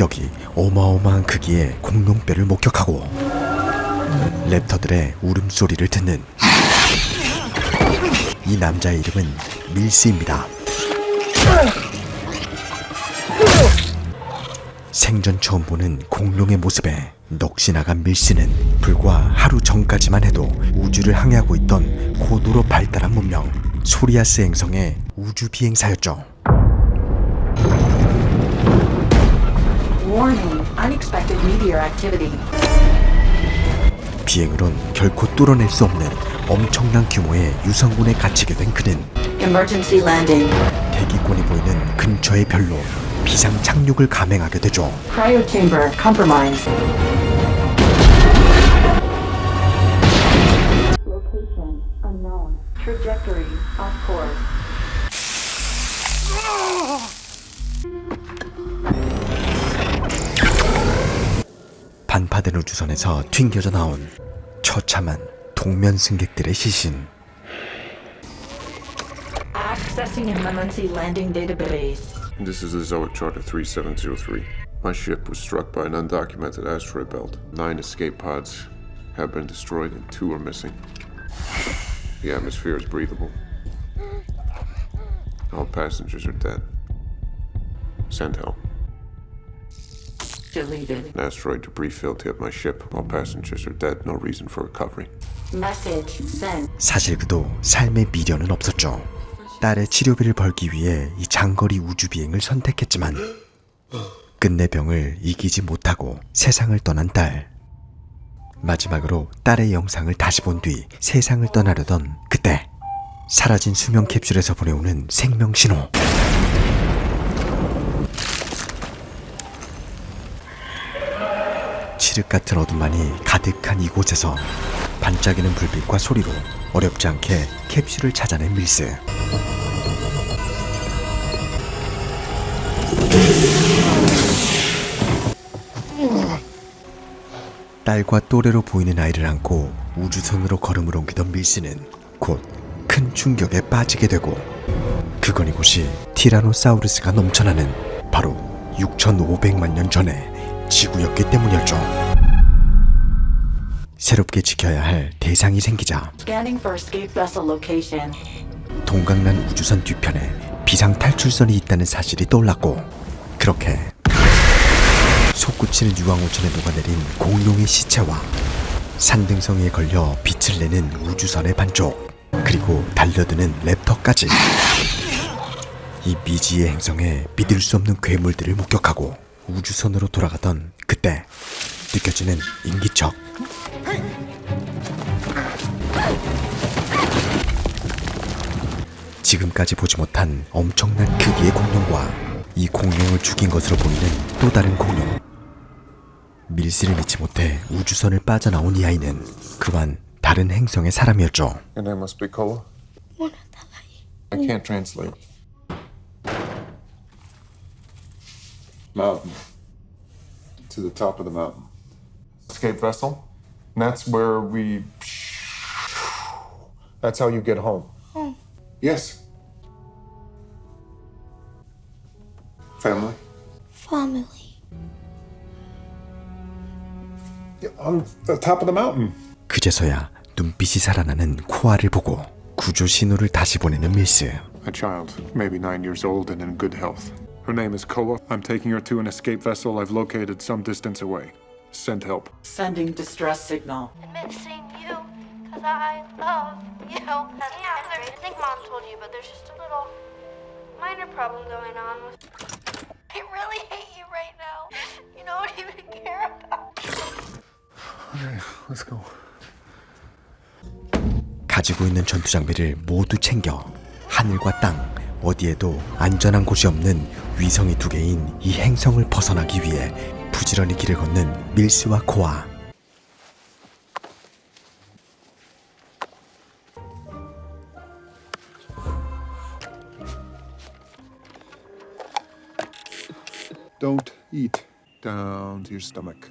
여기 어마어마한 크기의 공룡뼈를 목격하고 랩터들의 울음소리를 듣는 이 남자의 이름은 밀스입니다. 생전 처음 보는 공룡의 모습에 넋이 나간 밀스는 불과 하루 전까지만 해도 우주를 항해하고 있던 고도로 발달한 문명 소리아스 행성의 우주 비행사였죠. Unexpected meteor activity. 비행으론 결코 뚫어낼 수 없는 엄청난 규모의 유성군에 갇히게 된 그는 Emergency landing. 대기권이 보이는 근처의 별로 비상 착륙을 감행하게 되죠. Cryo chamber compromised. 반파된 우주선에서 튕겨져 나온 처참한 동면 승객들의 시신. Accessing emergency landing database. This is the Zoic Charter 3703. My ship was struck by an undocumented asteroid belt. Nine escape pods have been destroyed and two are missing. The atmosphere is breathable. All passengers are dead. Send help. Deleted. An asteroid debris field hit my ship. All passengers are dead. No reason for recovery. Message sent. 사실 그도 삶의 미련은 없었죠. 딸의 치료비를 벌기 위해 이 장거리 우주 비행을 선택했지만 끝내 병을 이기지 못하고 세상을 떠난 딸. 마지막으로 딸의 영상을 다시 본 뒤 세상을 떠나려던 그때 사라진 수명 캡슐에서 보내오는 생명 신호. 칠흑 같은 어둠만이 가득한 이곳에서 반짝이는 불빛과 소리로 어렵지 않게 캡슐을 찾아낸 밀스. 딸과 또래로 보이는 아이를 안고 우주선으로 걸음을 옮기던 밀스는 곧 큰 충격에 빠지게 되고 그건 이곳이 티라노사우루스가 넘쳐나는 바로 6,500만 년 전의 지구였기 때문이었죠. 새롭게 지켜야 할 대상이 생기자. Scanning for escape vessel location. 동강난 우주선 뒤편에 비상 탈출선이 있다는 사실이 떠올랐고 그렇게 솟구치는 유황오천에 녹아내린 공룡의 시체와 산등성 위에 걸려 빛을 내는 우주선의 반쪽 그리고 달려드는 랩터까지. 이 미지의 행성에 믿을 수 없는 괴물들을 목격하고 우주선으로 돌아가던 그때 느껴지는 인기척 지금까지 보지 못한 엄청난 크기의 공룡과 이 공룡을 죽인 것으로 보이는 또 다른 공룡. 밀스를 믿지 못해 우주선을 빠져나온 이 아이는 그만 다른 행성의 사람이었죠. Your name must be Koa? I can't translate. mountain to the top of the mountain. escape vessel. And that's where we. That's how you get home. Yes. Family. Family. Yeah, on the top of the mountain. 그제서야 눈빛이 살아나는 코아를 보고 구조 신호를 다시 보내는 밀스. A child, maybe nine years old and in good health. Her name is Koa. I'm taking her to an escape vessel I've located some distance away. Send help. Sending distress signal. Missing you, cause I 가지고 있는 전투 장비를 모두 챙겨 하늘과 땅 어디에도 안전한 곳이 없는 위성이 두 개인 이 행성을 벗어나기 위해 부지런히 길을 걷는 밀스와 코아. Don't eat down to your stomach.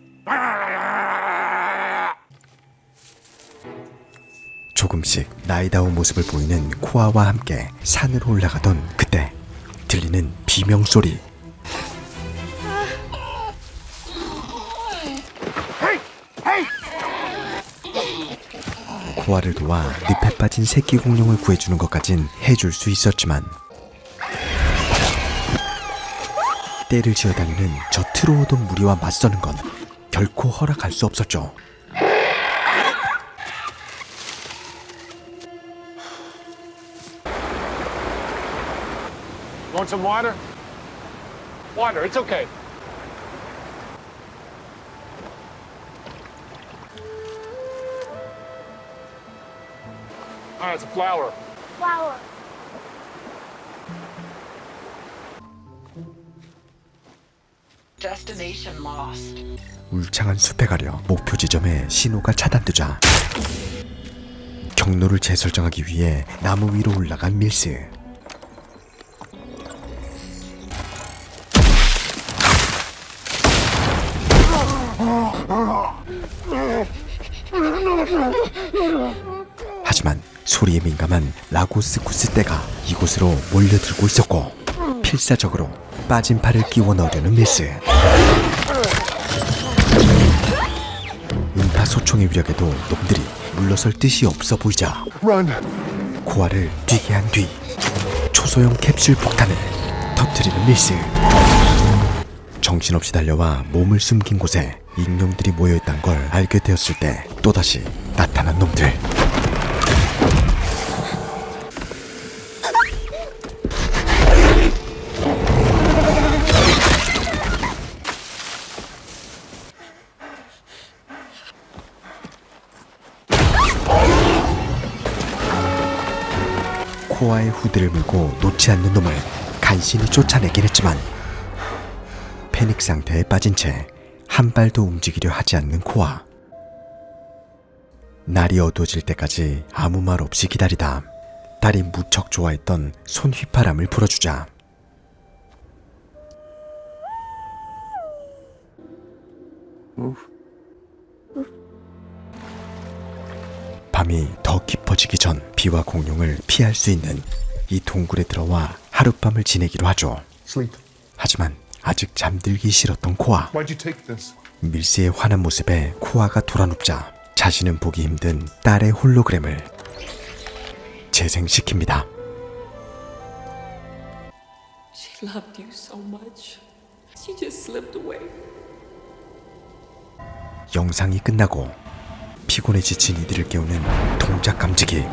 조금씩 나이다운 모습을 보이는 코아와 함께 산으로 올라가던 그때 들리는 비명 소리. 코아를 도와 늪에 빠진 새끼 공룡을 구해주는 것까진 해줄 수 있었지만 때를 지어다니는 저 트로오돈 무리와 맞서는 건 결코 허락할 수 없었죠. Want some water? Water, it's okay. All right, it's a flower. Flower. 울창한 숲에 가려 목표 지점에 신호가 차단되자 경로를 재설정하기 위해 나무 위로 올라간 밀스. 하지만 소리에 민감한 라고스 구스떼가 이곳으로 몰려들고 있었고 필사적으로 빠진 팔을 끼워 넣으려는 밀스 음파 소총의 위력에도 놈들이 물러설 뜻이 없어 보이자 코아를 뛰게 한 뒤 초소형 캡슐 폭탄을 터뜨리는 밀스 정신없이 달려와 몸을 숨긴 곳에 익룡들이 모여있단 걸 알게 되었을 때 또다시 나타난 놈들 코아의 후드를 물고 놓지 않는 놈을 간신히 쫓아내긴 했지만 패닉 상태에 빠진 채 한 발도 움직이려 하지 않는 코아. 날이 어두워질 때까지 아무 말 없이 기다리다 딸이 무척 좋아했던 손 휘파람을 불어주자 밤이 더 깊어지기 전 비와 공룡을 피할 수 있는 이 동굴에 들어와 하룻밤을 지내기로 하죠. Sleep. 하지만 아직 잠들기 싫었던 코아. Why'd you take this? 밀스의 화난 모습에 코아가 돌아눕자 자신은 보기 힘든 딸의 홀로그램을 재생시킵니다. She loved you so much. She just slipped away. 영상이 끝나고 피곤해 지친 이들을 깨우는 동작 감지기.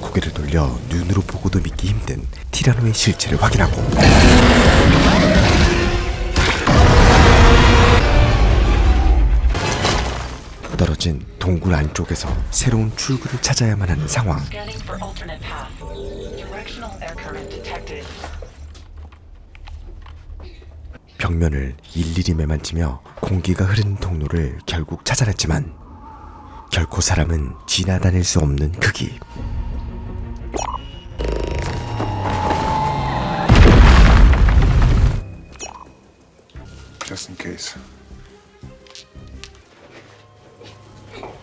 고개를 돌려 눈으로 보고도 믿기 힘든 티라노의 실체를 확인하고 떨어진 동굴 안쪽에서 새로운 출구를 찾아야만 하는 상황. Scanning for alternate path. Directional air current detected. 벽면을 일일이 매만지며 공기가 흐르는 통로를 결국 찾아냈지만 결코 사람은 지나다닐 수 없는 크기. Just in case.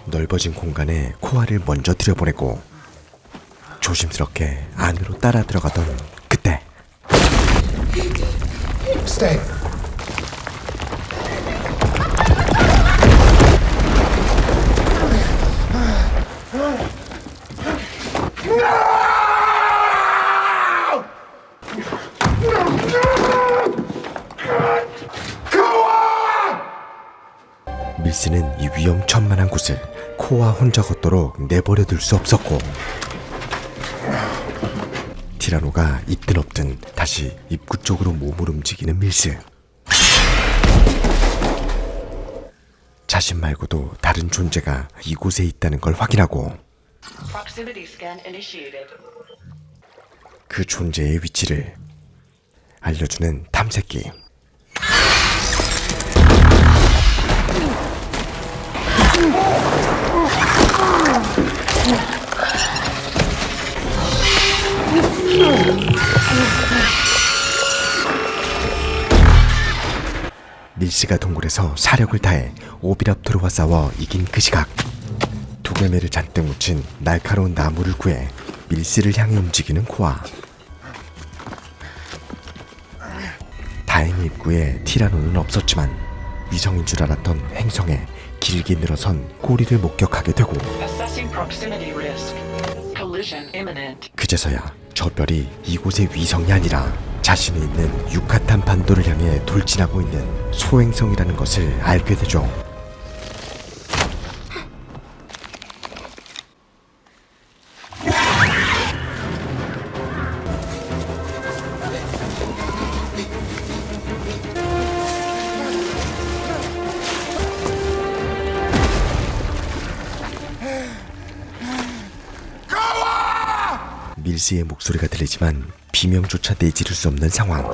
넓어진 공간에 코아를 먼저 들여보내고 조심스럽게 안으로 따라 들어가던 그때 Stay. 밀스는 이 위험천만한 곳을 코아 혼자 걷도록 내버려 둘 수 없었고 티라노가 있든 없든 다시 입구 쪽으로 몸을 움직이는 밀스 자신 말고도 다른 존재가 이곳에 있다는 걸 확인하고. 그 존재의 위치를 알려주는 탐색기 밀스가 동굴에서 사력을 다해 오비랍토르와 싸워 이긴 그 시각. 두개매를 잔뜩 묻힌 날카로운 나무를 구해 밀스를 향해 움직이는 코아. 다행 입구에 티라노는 없었지만 위성인 줄 알았던 행성에 길게 늘어선 꼬리를 목격하게 되고. 그제서야 저 별이 이곳의 위성이 아니라 자신이 있는 유카탄 반도를 향해 돌진하고 있는 소행성이라는 것을 알게 되죠. 밀스의 목소리가 들리지만 비명조차 내지를 수 없는 상황.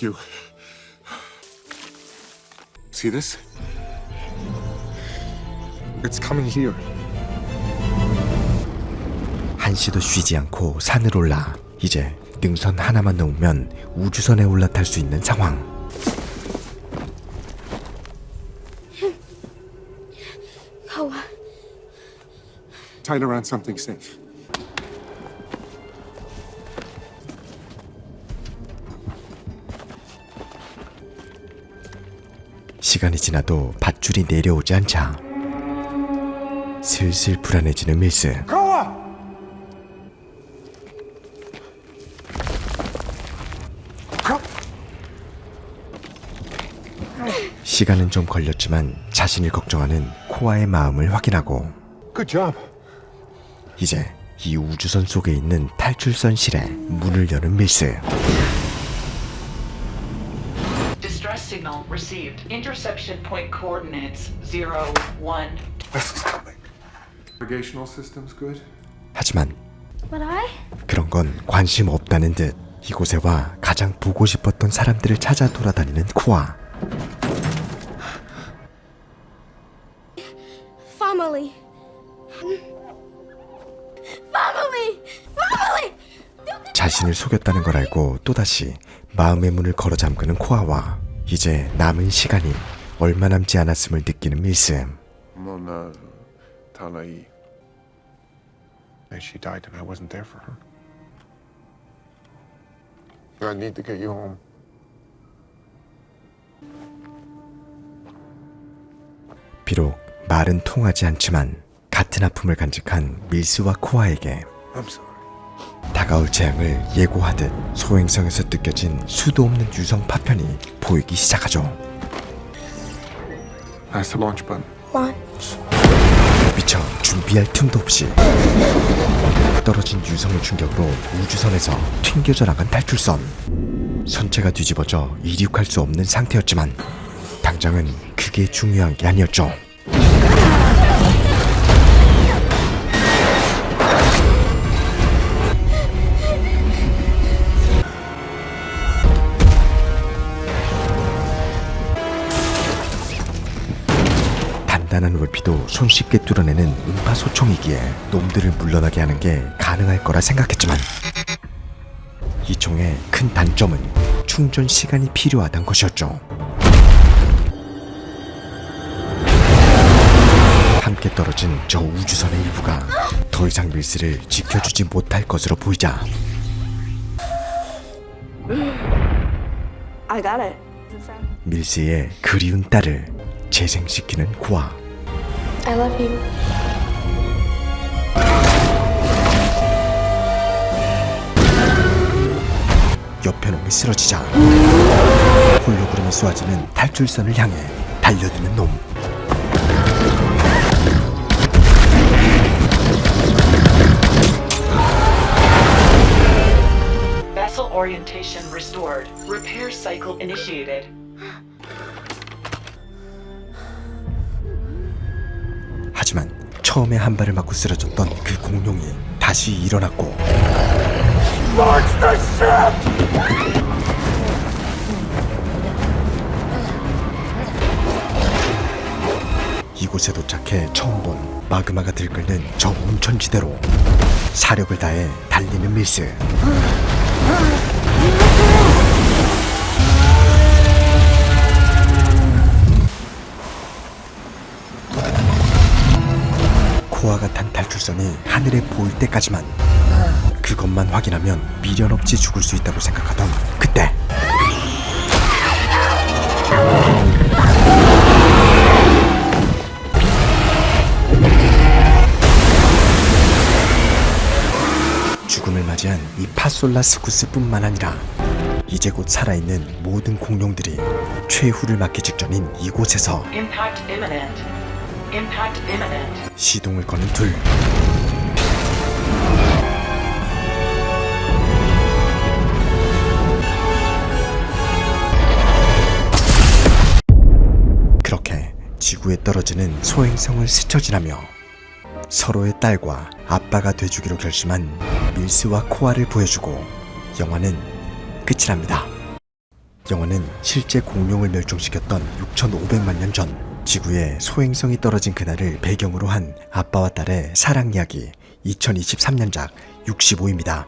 Thank you. See this? It's coming here. 한시도 쉬지 않고 산을 올라 이제 능선 하나만 넘으면 우주선에 올라탈 수 있는 상황. Koa. Tied around something safe. 시간이 지나도 밧줄이 내려오지 않자 슬슬 불안해지는 밀스. 시간은 좀 걸렸지만 자신을 걱정하는 코아의 마음을 확인하고 Good job. 이제 이 우주선 속에 있는 탈출선실에 문을 여는 밀스. Signal received. Interception point coordinates 0, 1. Vessel's coming. Navigational system's good. 하지만 But I? 그런 건 관심 없다는 듯 이곳에 와 가장 보고 싶었던 사람들을 찾아 돌아다니는 코아. Family. Family! Family! 자신을 속였다는 걸 알고 또다시 마음의 문을 걸어 잠그는 코아와 이제 남은 시간이 얼마 남지 않았음을 느끼는 밀스. Mona Tanai. And she died and I wasn't there for her. I need to get you home. 비록 말은 통하지 않지만 같은 아픔을 간직한 밀스와 코아에게 I'm sorry. 다가올 재앙을 예고하듯 소행성에서 느껴진 수도 없는 유성 파편이 보이기 시작하죠. That's the launch button. Launch. 미처 준비할 틈도 없이 떨어진 유성의 충격으로 우주선에서 튕겨져 나간 탈출선 선체가 뒤집어져 이륙할 수 없는 상태였지만 당장은 그게 중요한 게 아니었죠. 단단한 월피도 손쉽게 뚫어내는 음파 소총이기에 놈들을 물러나게 하는 게 가능할 거라 생각했지만 이 총의 큰 단점은 충전 시간이 필요하단 것이었죠. 함께 떨어진 저 우주선의 일부가 더 이상 밀스를 지켜주지 못할 것으로 보이자. 밀스의 그리운 딸을 재생시키는 고아. I love you. 옆에 놈이 쓰러지자 홀로그램이 쏘아지는 탈출선을 향해 달려드는 놈 Vessel orientation restored. Repair cycle initiated. 하지만 처음에 한 발을 맞고 쓰러졌던 그 공룡이 다시 일어났고 이곳에 도착해 처음 본 마그마가 들끓는 저 온천지대로 사력을 다해 달리는 밀스 코아가 탄 탈출선이 하늘에 보일 때까지만 그것만 확인하면 미련 없이 죽을 수 있다고 생각하던 그때. 죽음을 맞이한 이 파솔라스쿠스뿐만 아니라 이제 곧 살아있는 모든 공룡들이 최후를 맞기 직전인 이곳에서 시동을 거는 둘. 그렇게 지구에 떨어지는 소행성을 스쳐 지나며 서로의 딸과 아빠가 돼주기로 결심한 밀스와 코아를 보여주고 영화는 끝이 납니다. 영화는 실제 공룡을 멸종시켰던 6,500만 년 전 지구에 소행성이 떨어진 그날을 배경으로 한 아빠와 딸의 사랑 이야기 2023년작 65입니다.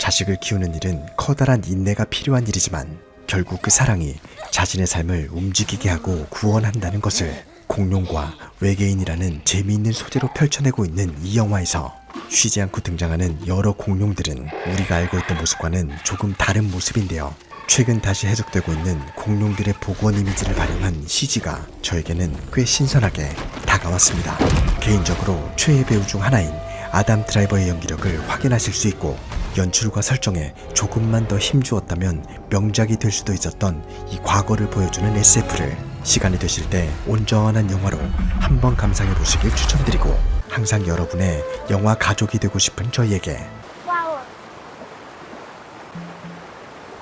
자식을 키우는 일은 커다란 인내가 필요한 일이지만 결국 그 사랑이 자신의 삶을 움직이게 하고 구원한다는 것을 공룡과 외계인이라는 재미있는 소재로 펼쳐내고 있는 이 영화에서 쉬지 않고 등장하는 여러 공룡들은 우리가 알고 있던 모습과는 조금 다른 모습인데요. 최근 다시 해석되고 있는 공룡들의 복원 이미지를 발현한 CG가 저에게는 꽤 신선하게 다가왔습니다. 개인적으로 최애 배우 중 하나인 아담 드라이버의 연기력을 확인하실 수 있고 연출과 설정에 조금만 더 힘주었다면 명작이 될 수도 있었던 이 과거를 보여주는 SF를 시간이 되실 때 온전한 영화로 한번 감상해 보시길 추천드리고 항상 여러분의 영화 가족이 되고 싶은 저희에게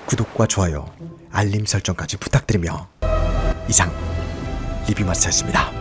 구독과 좋아요, 알림 설정까지 부탁드리며 이상 리뷰마스터였습니다.